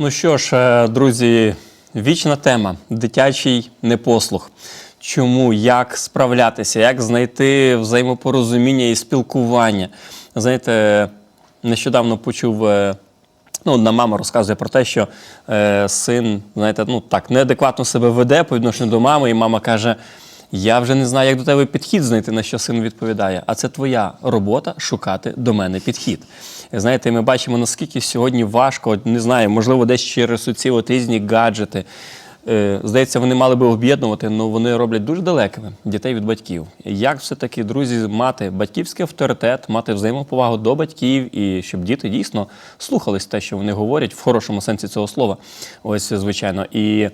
Ну що ж, е, друзі, вічна тема дитячий непослух. Чому, як справлятися, як знайти взаємопорозуміння і спілкування? Знаєте, нещодавно почув. е, Ну, одна мама розказує про те, що е, син, знаєте, ну так неадекватно себе веде по відношенню до мами, і мама каже: Я вже не знаю, як до тебе підхід знайти, на що син відповідає. А це твоя робота шукати до мене підхід. Знаєте, ми бачимо, наскільки сьогодні важко, не знаю, можливо, десь через ці от різні гаджети. Е, Здається, вони мали би об'єднувати, але вони роблять дуже далекими дітей від батьків. Як все-таки, друзі, мати батьківський авторитет, мати взаємоповагу до батьків, і щоб діти дійсно слухались те, що вони говорять в хорошому сенсі цього слова. Ось, звичайно. І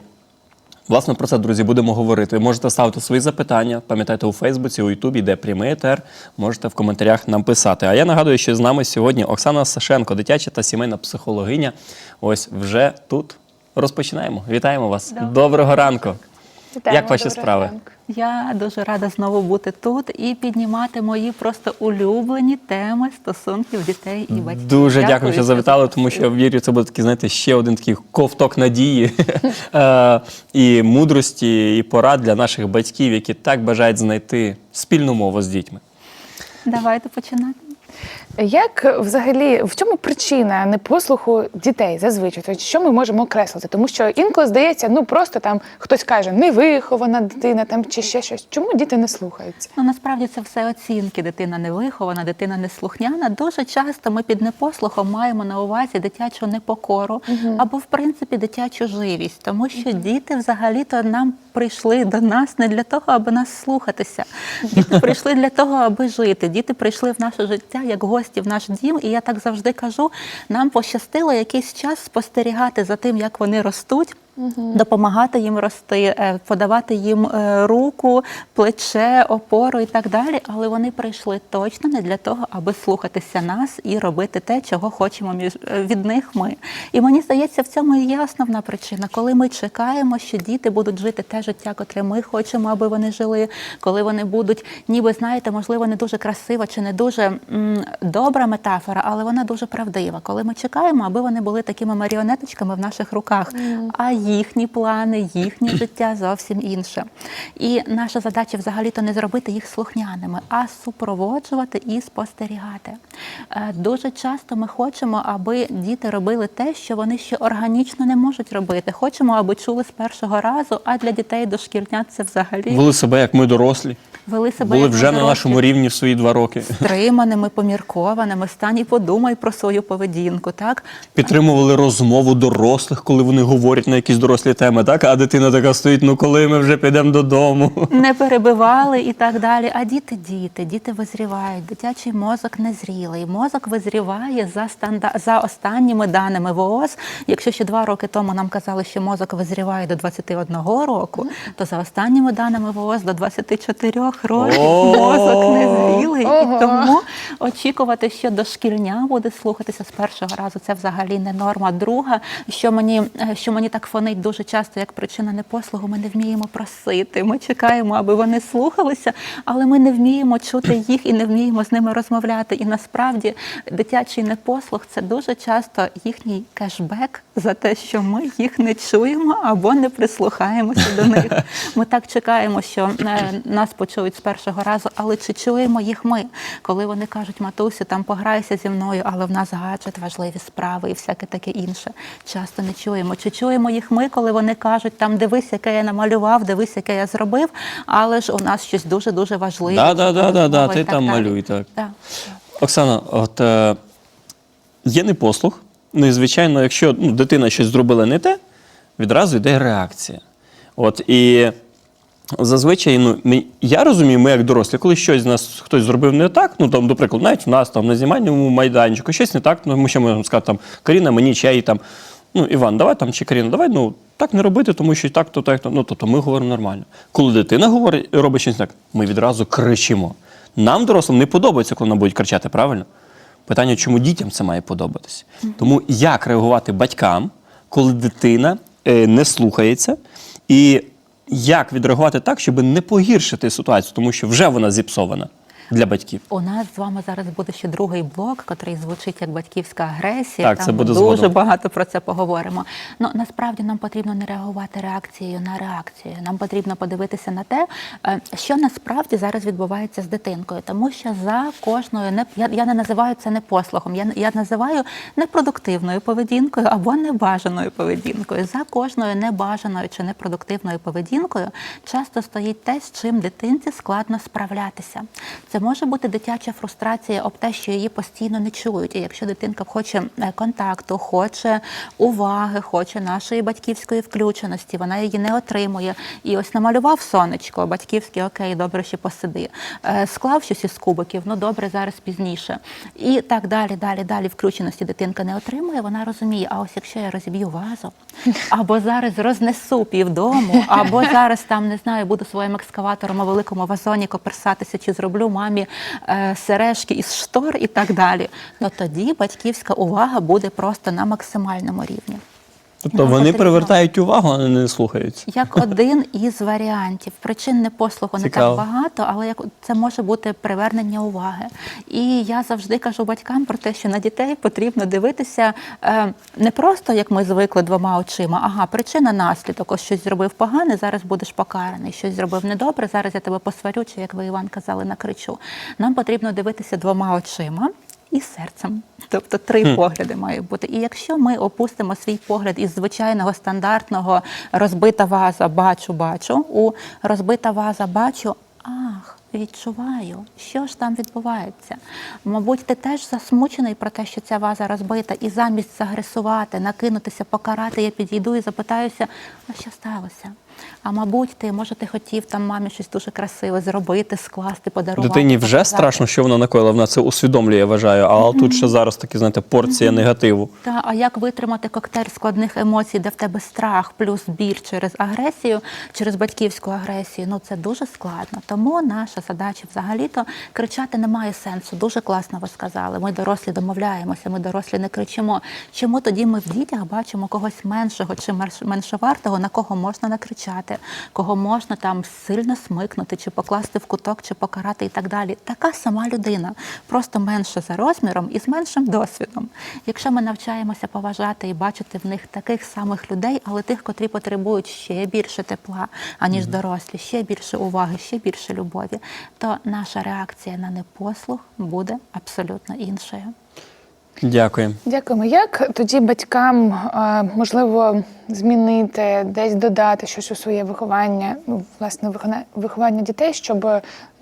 Власне, про це, друзі, будемо говорити. Можете ставити свої запитання. Пам'ятайте у Фейсбуці, у Ютубі, де прямий етер. Можете в коментарях нам писати. А я нагадую, що з нами сьогодні Оксана Сашенко, дитяча та сімейна психологиня. Ось вже тут розпочинаємо. Вітаємо вас. Доброго Доброго ранку. Вітаємо, Як ваші справи? ранку. Я дуже рада знову бути тут і піднімати мої просто улюблені теми стосунків дітей і батьків. Дуже дякую, що завітали, тому що я вірю, це буде такий, знаєте, ще один такий ковток надії е, і мудрості, і порад для наших батьків, які так бажають знайти спільну мову з дітьми. Давайте починати. Як взагалі в чому причина непослуху дітей зазвичай? Тобто, що ми можемо окреслити? Тому що інколи здається, ну просто там хтось каже, невихована дитина там чи ще щось. Чому діти не слухаються? Ну насправді це все оцінки. Дитина невихована, дитина неслухняна. Дуже часто ми під непослухом маємо на увазі дитячу непокору або, в принципі, дитячу живість, тому що діти взагалі-то нам прийшли до нас не для того, аби нас слухатися. Діти прийшли для того, аби жити. Діти прийшли в наше життя як гості в наш дім. І я так завжди кажу: нам пощастило якийсь час спостерігати за тим, як вони ростуть. Допомагати їм рости, е, подавати їм е, руку, плече, опору і так далі. Але вони прийшли точно не для того, аби слухатися нас і робити те, чого хочемо е, від них ми. І мені здається, в цьому і є основна причина, коли ми чекаємо, що діти будуть жити те життя, котре ми хочемо, аби вони жили, коли вони будуть, ніби знаєте, можливо, не дуже красива чи не дуже м, добра метафора, але вона дуже правдива. Коли ми чекаємо, аби вони були такими маріонеточками в наших руках. А їхні плани, їхнє життя зовсім інше. І наша задача взагалі-то не зробити їх слухняними, а супроводжувати і спостерігати. Е, Дуже часто ми хочемо, аби діти робили те, що вони ще органічно не можуть робити. Хочемо, аби чули з першого разу, а для дітей дошкільнят це взагалі Вели себе, як ми дорослі, вели себе були вже на нашому рівні в свої два роки. стриманими, поміркованими. Стань і подумай про свою поведінку. Так Підтримували розмову дорослих, коли вони говорять на якісь дорослі теми, так? А дитина така стоїть, ну коли ми вже підемо додому. не перебивали і так далі. А діти діти, діти визрівають, дитячий мозок незрілий. Мозок визріває за станда... за останніми даними ВООЗ. Якщо ще два роки тому нам казали, що мозок визріває до 21 року, то за останніми даними ВООЗ до 24 років О! мозок незрілий. Ого. І тому очікувати, що дошкільня буде слухатися з першого разу, це взагалі не норма. Друга, що мені, е, що мені так фонить дуже часто, як причина непослугу, ми не вміємо просити. Ми чекаємо, аби вони слухалися, але ми не вміємо чути їх і не вміємо з ними розмовляти. І насправді дитячий непослух це дуже часто їхній кешбек за те, що ми їх не чуємо або не прислухаємося до них. Ми так чекаємо, що е, нас почують з першого разу, але чи чуємо їх ми, коли вони кажуть, матусю, там пограйся зі мною, але в нас гаджет, важливі справи і всяке таке інше. Часто не чуємо. Чи чуємо їх ми, коли вони кажуть, там дивись, яке я намалював, дивись, яке я зробив, але ж у нас щось дуже дуже важливе. Да, да, да, да, да, ти так там далі. малюй, так. Да. Оксана, от е, є непослух. Ну і звичайно, якщо ну, дитина щось зробила не те, відразу йде реакція. От і зазвичай, ну я розумію, ми як дорослі, коли щось з нас хтось зробив не так, ну там, до прикладу, навіть в нас там на знімальному майданчику щось не так, ну, ми ще можемо сказати там Каріна, мені чай там. Ну, Іван, давай там чи Каріна, давай ну так не робити, тому що так, то так, то ну тобто ми говоримо нормально. Коли дитина говорить, робить щось не так, ми відразу кричимо. Нам, дорослим, не подобається, коли нам будуть кричати, правильно? Питання, чому дітям це має подобатися? Тому як реагувати батькам, коли дитина е, не слухається, і як відреагувати так, щоб не погіршити ситуацію, тому що вже вона зіпсована. Для батьків? У нас з вами зараз буде ще другий блок, який звучить як батьківська агресія. Так, Там це буде дуже згодом. багато про це поговоримо. Ну насправді нам потрібно не реагувати реакцією на реакцію. Нам потрібно подивитися на те, е, що насправді зараз відбувається з дитинкою, тому що за кожною не я, я не називаю це непослухом. Я я називаю непродуктивною поведінкою або небажаною поведінкою. За кожною небажаною чи непродуктивною поведінкою часто стоїть те, з чим дитинці складно справлятися. Це може бути дитяча фрустрація об те, що її постійно не чують. І якщо дитинка хоче е, контакту, хоче уваги, хоче нашої батьківської включеності, вона її не отримує. І ось намалював сонечко, батьківський окей, добре, ще посиди. Е, Склав щось із кубиків, ну добре, зараз пізніше. І так далі, далі, далі включеності дитинка не отримує, вона розуміє, а ось якщо я розіб'ю вазу, або зараз рознесу півдому, або зараз там не знаю, буду своїм екскаватором у великому вазоні коперсатися, чи зроблю мамі е, сережки із штор і так далі. Ну тоді батьківська увага буде просто на максимальному рівні. Тобто вони потрібно- привертають увагу, а не слухаються. Як один із варіантів. Причин непослуху не так багато, але як це може бути привернення уваги. І я завжди кажу батькам про те, що на дітей потрібно дивитися е, не просто як ми звикли двома очима. Ага, причина наслідок. Ось щось зробив погане, зараз будеш покараний. Щось зробив недобре. Зараз я тебе посварю, чи як ви Іван казали, накричу. Нам потрібно дивитися двома очима. І серцем, тобто три погляди має бути. І якщо ми опустимо свій погляд із звичайного стандартного розбита ваза, бачу, бачу, у розбита ваза, бачу, ах, відчуваю, що ж там відбувається. Мабуть, ти теж засмучений про те, що ця ваза розбита, і замість загресувати, накинутися, покарати, я підійду і запитаюся, а що сталося? А мабуть, ти може ти хотів там мамі щось дуже красиве зробити, скласти, подарувати. Дитині вже показати. страшно, що вона накоїла. Вона це усвідомлює, я вважаю. А тут ще зараз таки, знаєте, порція негативу. Та а як витримати коктейль складних емоцій, де в тебе страх плюс біль через агресію, через батьківську агресію? Ну це дуже складно. Тому наша задача взагалі-то кричати немає сенсу. Дуже класно ви сказали. Ми дорослі домовляємося, ми дорослі не кричимо. Чому тоді ми в дітях бачимо когось меншого чи менш- меншовартого, на кого можна накричати, кого можна там сильно смикнути, чи покласти в куток, чи покарати і так далі. Така сама людина, просто менше за розміром і з меншим досвідом. Якщо ми навчаємося поважати і бачити в них таких самих людей, але тих, котрі потребують ще більше тепла, аніж дорослі, ще більше уваги, ще більше любові, то наша реакція на непослух буде абсолютно іншою. Дякую. Дякуємо. Як тоді батькам е, можливо змінити, десь додати щось у своє виховання, ну, власне, виховання дітей, щоб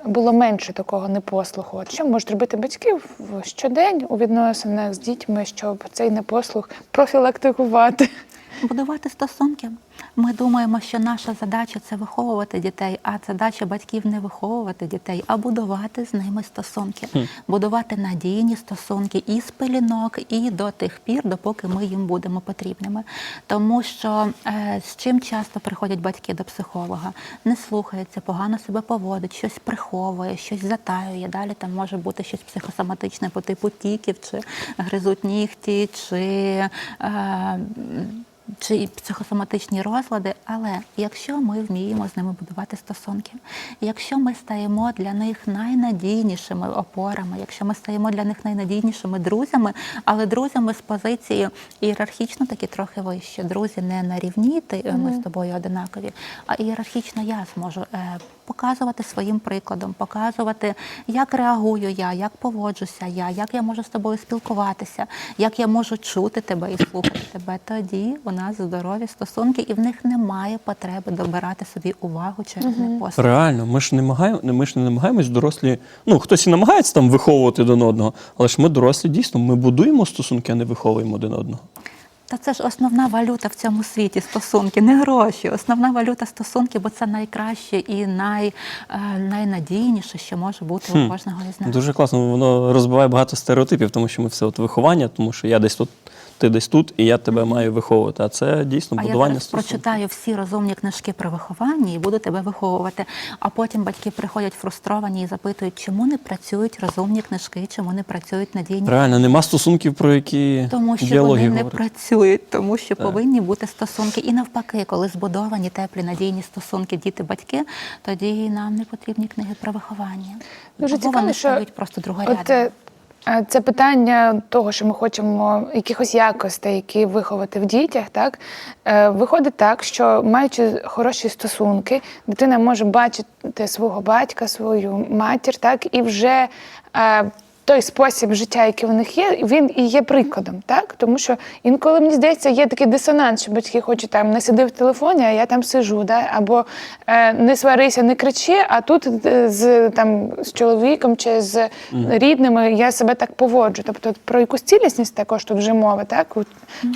було менше такого непослуху? От Що можуть робити батьки щодень у відносинах з дітьми, щоб цей непослух профілактикувати? Будувати стосунки. Ми думаємо, що наша задача це виховувати дітей, а задача батьків не виховувати дітей, а будувати з ними стосунки, будувати надійні стосунки і з пелінок, і до тих пір, допоки ми їм будемо потрібними. Тому що е, з чим часто приходять батьки до психолога, не слухаються, погано себе поводить, щось приховує, щось затаює. Далі там може бути щось психосоматичне по типу тіків, чи гризуть нігті, чи. Е, чи психосоматичні розлади, але якщо ми вміємо з ними будувати стосунки, якщо ми стаємо для них найнадійнішими опорами, якщо ми стаємо для них найнадійнішими друзями, але друзями з позиції ієрархічно таки трохи вище. Друзі не на рівні, ти ми з тобою одинакові, а ієрархічно я зможу е, показувати своїм прикладом, показувати, як реагую я, як поводжуся я, як я можу з тобою спілкуватися, як я можу чути тебе і слухати тебе. Тоді у нас здорові стосунки, і в них немає потреби добирати собі увагу через непослух. Реально, ми ж не намагаємо, ми ж не намагаємось дорослі. Ну, хтось і намагається там виховувати один одного, але ж ми дорослі дійсно, ми будуємо стосунки, а не виховуємо один одного. Та це ж основна валюта в цьому світі стосунки, не гроші. Основна валюта стосунки, бо це найкраще і най, е, найнадійніше, що може бути у кожного із нас. Дуже класно, воно розбиває багато стереотипів, тому що ми все от виховання, тому що я десь тут ти десь тут, і я тебе маю виховувати. А це дійсно А я будування зараз стосунків. прочитаю всі розумні книжки про виховання і буду тебе виховувати. А потім батьки приходять фрустровані і запитують, чому не працюють розумні книжки, чому не працюють надійні Реально, нема стосунків, про які Тому що діалоги вони не працюють, тому що повинні бути стосунки. І навпаки, коли збудовані теплі надійні стосунки діти-батьки, тоді нам не потрібні книги про виховання. Дуже цікаво, вони що стають просто. От, е, це питання того, що ми хочемо якихось якостей, які виховати в дітях, так е, виходить так, що маючи хороші стосунки, дитина може бачити свого батька, свою матір, так і вже. Той спосіб життя, який у них є, він і є прикладом, так тому що інколи мені здається, є такий дисонанс, що батьки хочуть там не сиди в телефоні, а я там сижу, да? або е, не сварися, не кричи, а тут е, з там з чоловіком чи з рідними я себе так поводжу. Тобто про якусь цілісність також тут вже мова, так от,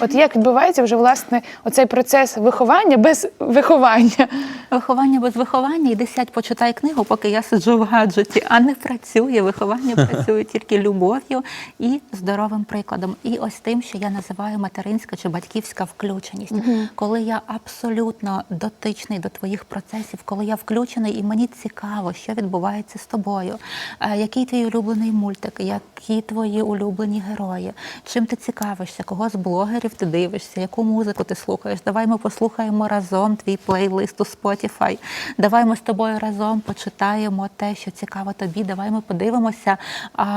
от як відбувається вже власне оцей процес виховання без виховання. Виховання без виховання, іди сядь, почитай книгу, поки я сиджу в гаджеті, а не працює. Виховання працює тільки любов'ю і здоровим прикладом. І ось тим, що я називаю материнська чи батьківська включеність. Коли я абсолютно дотичний до твоїх процесів, коли я включений і мені цікаво, що відбувається з тобою, е, який твій улюблений мультик, які твої улюблені герої, чим ти цікавишся, кого з блогерів ти дивишся, яку музику ти слухаєш. Давай ми послухаємо разом твій плейлист у Spotify. Давай ми з тобою разом почитаємо те, що цікаво тобі. Давай ми подивимося.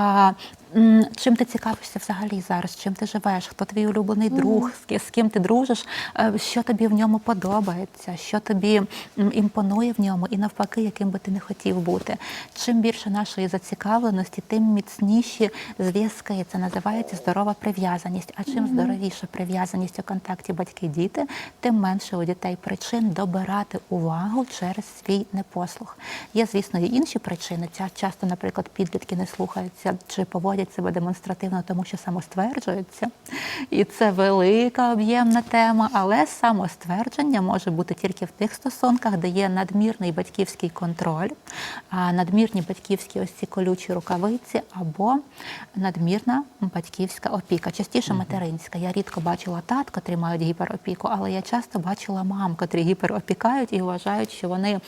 uh, Чим ти цікавишся взагалі зараз? Чим ти живеш? Хто твій улюблений друг? З ким ти дружиш? Е, Що тобі в ньому подобається? Що тобі імпонує в ньому? І навпаки, яким би ти не хотів бути? Чим більше нашої зацікавленості, тим міцніші зв'язки. Це називається здорова прив'язаність. А чим здоровіша прив'язаність у контакті батьки-діти, тим менше у дітей причин добирати увагу через свій непослух. Є, звісно, і інші причини. Часто, наприклад, підлітки не слухаються чи поводять себе демонстративно, тому що самостверджуються. І це велика об'ємна тема, але самоствердження може бути тільки в тих стосунках, де є надмірний батьківський контроль, а надмірні батьківські ось ці колючі рукавиці або надмірна батьківська опіка, частіше материнська. Я рідко бачила тат, котрі мають гіперопіку, але я часто бачила мам, котрі гіперопікають і вважають, що вони.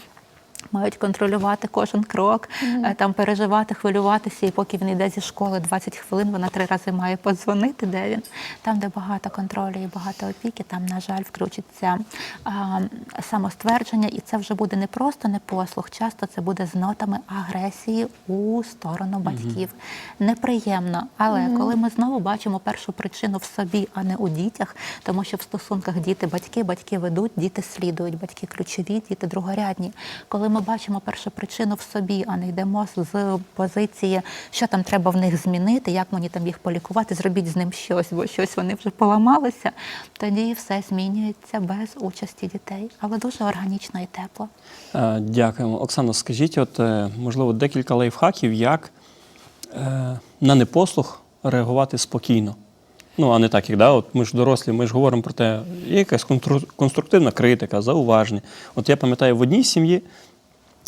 Мають контролювати кожен крок, е, там переживати, хвилюватися, і поки він йде зі школи 20 хвилин, вона три рази має подзвонити, де він. Там, де багато контролю і багато опіки, там, на жаль, включиться а, самоствердження, і це вже буде не просто непослух, часто це буде з нотами агресії у сторону батьків. Неприємно, але коли ми знову бачимо першу причину в собі, а не у дітях, тому що в стосунках діти-батьки, батьки ведуть, діти слідують, батьки ключові, діти другорядні. Коли ми бачимо першу причину в собі, а не йдемо з позиції, що там треба в них змінити, як мені там їх полікувати, зробіть з ним щось, бо щось вони вже поламалися, тоді все змінюється без участі дітей, але дуже органічно і тепло. Е, Дякуємо. Оксано, скажіть, от е, можливо, декілька лайфхаків, як е, на непослух реагувати спокійно. Ну, а не так, як да, от ми ж дорослі, ми ж говоримо про те, є якась конструктивна критика, зауваження. От я пам'ятаю в одній сім'ї,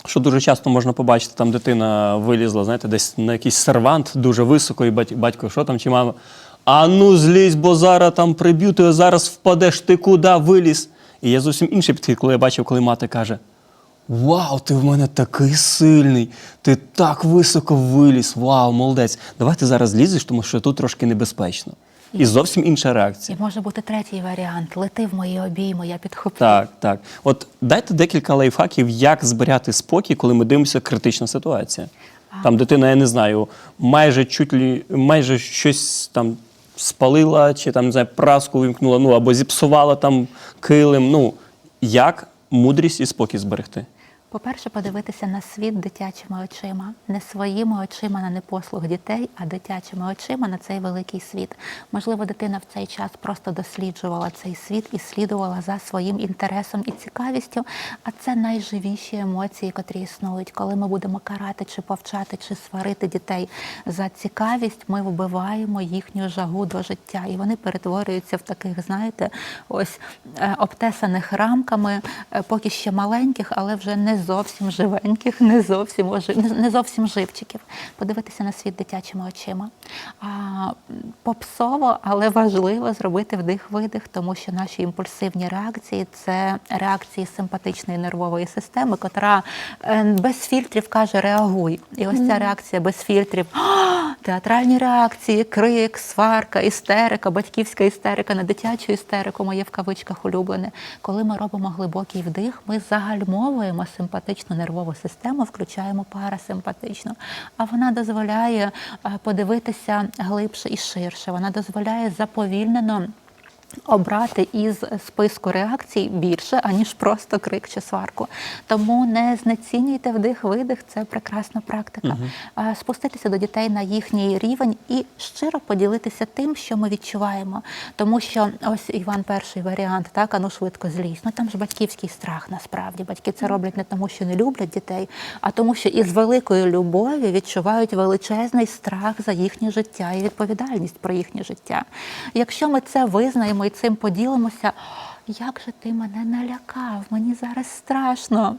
що дуже часто можна побачити, там дитина вилізла, знаєте, десь на якийсь сервант дуже високо, і батько, що там, чи мама. А ну злізь, бо зараз там приб'ю, ти зараз впадеш, ти куди виліз. І є зовсім інший підхід, коли я бачив, коли мати каже: Вау, ти в мене такий сильний, ти так високо виліз, вау, молодець. Давай ти зараз лізеш, тому що тут трошки небезпечно. І зовсім інша реакція. І може бути третій варіант: лети в мої обійми, я підхоплю. Так, так. От дайте декілька лайфхаків, як зберігати спокій, коли ми дивимося критична ситуація. Там дитина, я не знаю, майже чуть лі, майже щось там спалила, чи там не знаю, праску вимкнула, ну або зіпсувала там килим. Ну як мудрість і спокій зберегти? По-перше, подивитися на світ дитячими очима, не своїми очима на непослух дітей, а дитячими очима на цей великий світ. Можливо, дитина в цей час просто досліджувала цей світ і слідувала за своїм інтересом і цікавістю. А це найживіші емоції, котрі існують. Коли ми будемо карати чи повчати, чи сварити дітей за цікавість, ми вбиваємо їхню жагу до життя, і вони перетворюються в таких, знаєте, ось е, обтесаних рамками, е, поки ще маленьких, але вже не зовсім живеньких, не зовсім не зовсім живчиків, подивитися на світ дитячими очима. А, попсово, але важливо зробити вдих-видих, тому що наші імпульсивні реакції це реакції симпатичної нервової системи, котра е, без фільтрів каже реагуй. І ось ця реакція без фільтрів, театральні реакції, крик, сварка, істерика, батьківська істерика на дитячу істерику, моє в кавичках улюблене. Коли ми робимо глибокий вдих, ми загальмовуємо симпатичну нервову систему, включаємо парасимпатичну. А вона дозволяє е, подивитися глибше і ширше. Вона дозволяє заповільнено. Обрати із списку реакцій більше, аніж просто крик чи сварку. Тому не знецінюйте вдих-видих, це прекрасна практика. А, Спуститися до дітей на їхній рівень і щиро поділитися тим, що ми відчуваємо. Тому що ось Іван перший варіант, так, ану швидко злізь. Ну там ж батьківський страх насправді. Батьки це роблять не тому, що не люблять дітей, а тому, що із великої любові відчувають величезний страх за їхнє життя і відповідальність про їхнє життя. Якщо ми це визнаємо і цим поділимося, як же ти мене налякав, мені зараз страшно.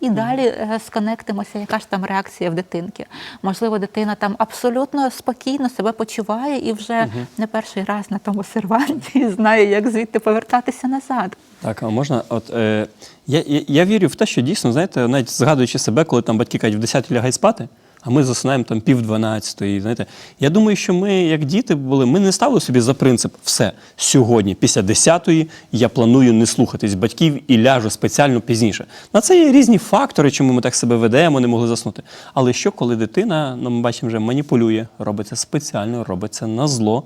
І далі е, сконектимося, яка ж там реакція в дитинки. Можливо, дитина там абсолютно спокійно себе почуває і вже не перший раз на тому серванті знає, як звідти повертатися назад. Так, а можна, от е, я, я, я вірю в те, що дійсно, знаєте, навіть згадуючи себе, коли там батьки кажуть, в 10 лягай спати, а ми засинаємо там пів 12. Знаєте, я думаю, що ми, як діти були, ми не ставили собі за принцип все сьогодні, після 10-ї я планую не слухатись батьків і ляжу спеціально пізніше. На це є різні фактори, чому ми так себе ведемо, не могли заснути. Але що, коли дитина, ну ми бачимо, вже маніпулює, робиться спеціально, робиться на зло.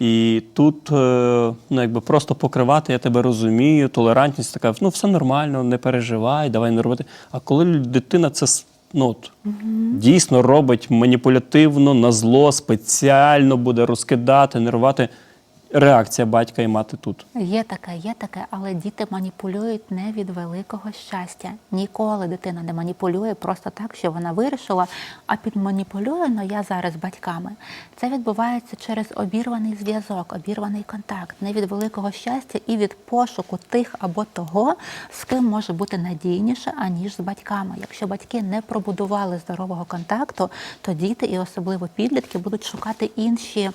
І тут е, ну, якби просто покривати, я тебе розумію, толерантність така, ну все нормально, не переживай, давай не робити. А коли дитина це ну, от, дійсно робить маніпулятивно, на зло, спеціально буде розкидати, нервувати, реакція батька і мати тут. Є таке, є таке, але діти маніпулюють не від великого щастя. Ніколи дитина не маніпулює просто так, що вона вирішила, а підманіпулює, я зараз батьками. Це відбувається через обірваний зв'язок, обірваний контакт, не від великого щастя і від пошуку тих або того, з ким може бути надійніше, аніж з батьками. Якщо батьки не пробудували здорового контакту, то діти і особливо підлітки будуть шукати інші е,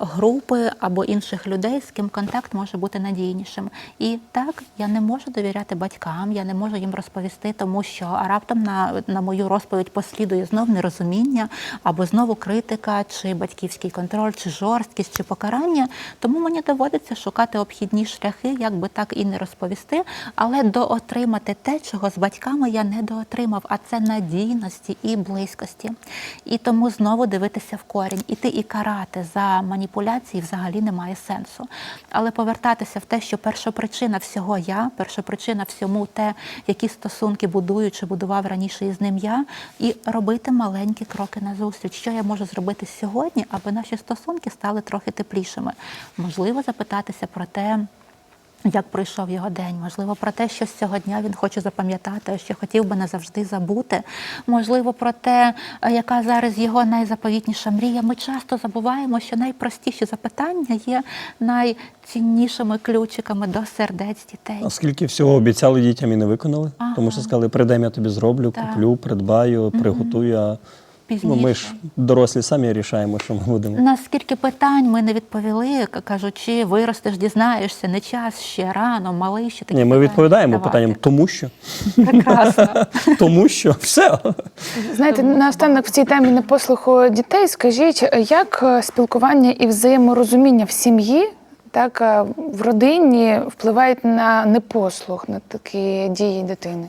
групи або інших людей, з ким контакт може бути надійнішим. І так я не можу довіряти батькам, я не можу їм розповісти, тому що а раптом на, на мою розповідь послідує знов нерозуміння або знову критика, чи батьківський контроль, чи жорсткість, чи покарання. Тому мені доводиться шукати обхідні шляхи, як би так і не розповісти, але доотримати те, чого з батьками я не доотримав, а це надійності і близькості. І тому знову дивитися в корінь, іти і карати за маніпуляції взагалі немає сенсу. Але повертатися в те, що першопричина всього я, першопричина всьому те, які стосунки будую чи будував раніше із ним я, і робити маленькі кроки назустріч. Що я можу зробити сьогодні, аби наші стосунки стали трохи теплішими? Можливо, запитатися про те. Як пройшов його день, можливо, про те, що з цього дня він хоче запам'ятати, що хотів би назавжди забути. Можливо, про те, е, яка зараз його найзаповітніша мрія. Ми часто забуваємо, що найпростіші запитання є найціннішими ключиками до сердець дітей. А скільки всього обіцяли дітям і не виконали? Ага. Тому що сказали, прийдем, я тобі зроблю, Так. куплю, придбаю, приготую. А ну, ми ж дорослі самі рішаємо, що ми будемо. Наскільки питань ми не відповіли, кажучи, виростеш, дізнаєшся, не час ще рано, малий ще такі Ні, ми питання відповідаємо задавати. питанням, тому що. Прекрасно. Тому що все. Знаєте, наостанок в цій темі непослуху дітей, скажіть, як е, спілкування і взаєморозуміння в сім'ї, так е, в родині впливають на непослух, на такі дії дитини?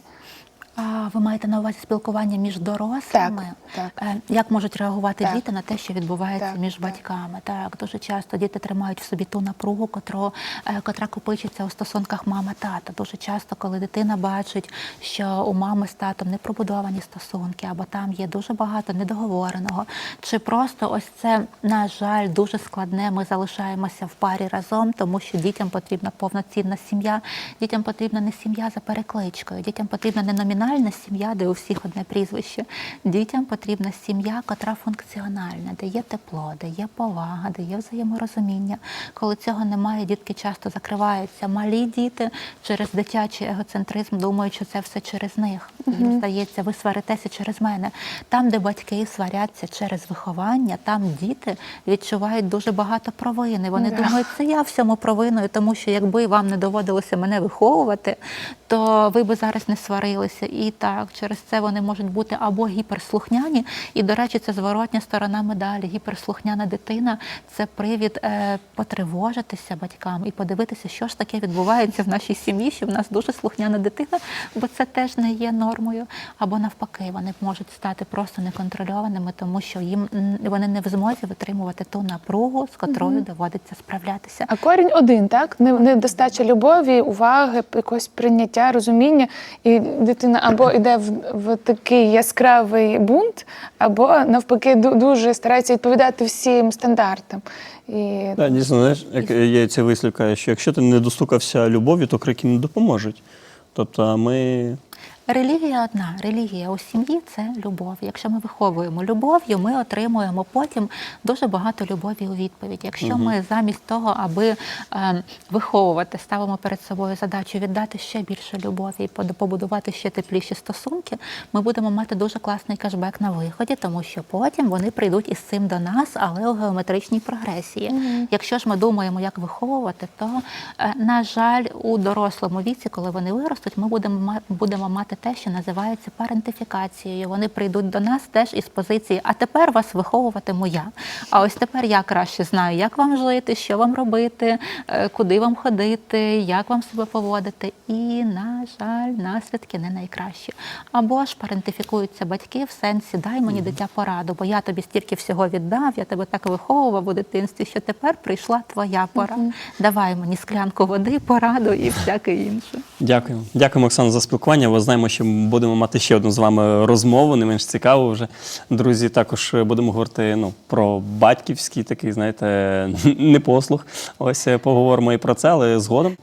А ви маєте на увазі спілкування між дорослими? Так, так. Е, Як можуть реагувати Так. діти на те, що відбувається Так, між так. батьками? Так, дуже часто діти тримають в собі ту напругу, котру, е, котра копичиться у стосунках мама-тата. Дуже часто, коли дитина бачить, що у мами з татом не пробудовані стосунки, або там є дуже багато недоговореного, чи просто ось це, на жаль, дуже складне. Ми залишаємося в парі разом, тому що дітям потрібна повноцінна сім'я. Дітям потрібна не сім'я за перекличкою, дітям потрібна не номінальна банальна сім'я, де у всіх одне прізвище. Дітям потрібна сім'я, котра функціональна, де є тепло, де є повага, де є взаєморозуміння. Коли цього немає, дітки часто закриваються. Малі діти через дитячий егоцентризм думають, що це все через них. Їм здається, ви сваритеся через мене. Там, де батьки сваряться через виховання, там діти відчувають дуже багато провини. Вони Да. думають, це я всьому провиною, тому що якби вам не доводилося мене виховувати, то ви би зараз не сварилися. І так, через це вони можуть бути або гіперслухняні. І, до речі, це зворотня сторона медалі. Гіперслухняна дитина це привід е, потривожитися батькам і подивитися, що ж таке відбувається в нашій сім'ї, що в нас дуже слухняна дитина, бо це теж не є нормою. Або навпаки, вони можуть стати просто неконтрольованими, тому що їм вони не в змозі витримувати ту напругу, з котрою доводиться справлятися. А корінь один, так? Не- Недостача любові, уваги, якогось прийняття, розуміння. І дитина або йде в, в такий яскравий бунт, або навпаки дуже старається відповідати всім стандартам. І Так, дійсно, знаєш, як є ця вислівка, що якщо ти не достукався любові, то крики не допоможуть. Тобто ми Релігія одна. Релігія у сім'ї це любов. Якщо ми виховуємо любов'ю, ми отримуємо потім дуже багато любові у відповідь. Якщо ми замість того, аби е, виховувати, ставимо перед собою задачу віддати ще більше любові і побудувати ще тепліші стосунки, ми будемо мати дуже класний кешбек на виході, тому що потім вони прийдуть із цим до нас, але у геометричній прогресії. Якщо ж ми думаємо, як виховувати, то е, на жаль, у дорослому віці, коли вони виростуть, ми будемо будемо мати те, що називається парентифікацією. Вони прийдуть до нас теж із позиції, а тепер вас виховуватиму я. А ось тепер я краще знаю, як вам жити, що вам робити, е, куди вам ходити, як вам себе поводити. І, на жаль, наслідки не найкращі. Або ж парентифікуються батьки в сенсі дай мені дитя пораду, бо я тобі стільки всього віддав, я тебе так виховував у дитинстві, що тепер прийшла твоя пора. Давай мені склянку води, пораду і всяке інше. дякуємо. Дякуємо, Оксана, за спілкування. Ви знаємо, що будемо мати ще одну з вами розмову, не менш цікаву вже. Друзі, також будемо говорити ну, про батьківський такий, знаєте, непослух. Ось е, поговоримо і про це, але згодом.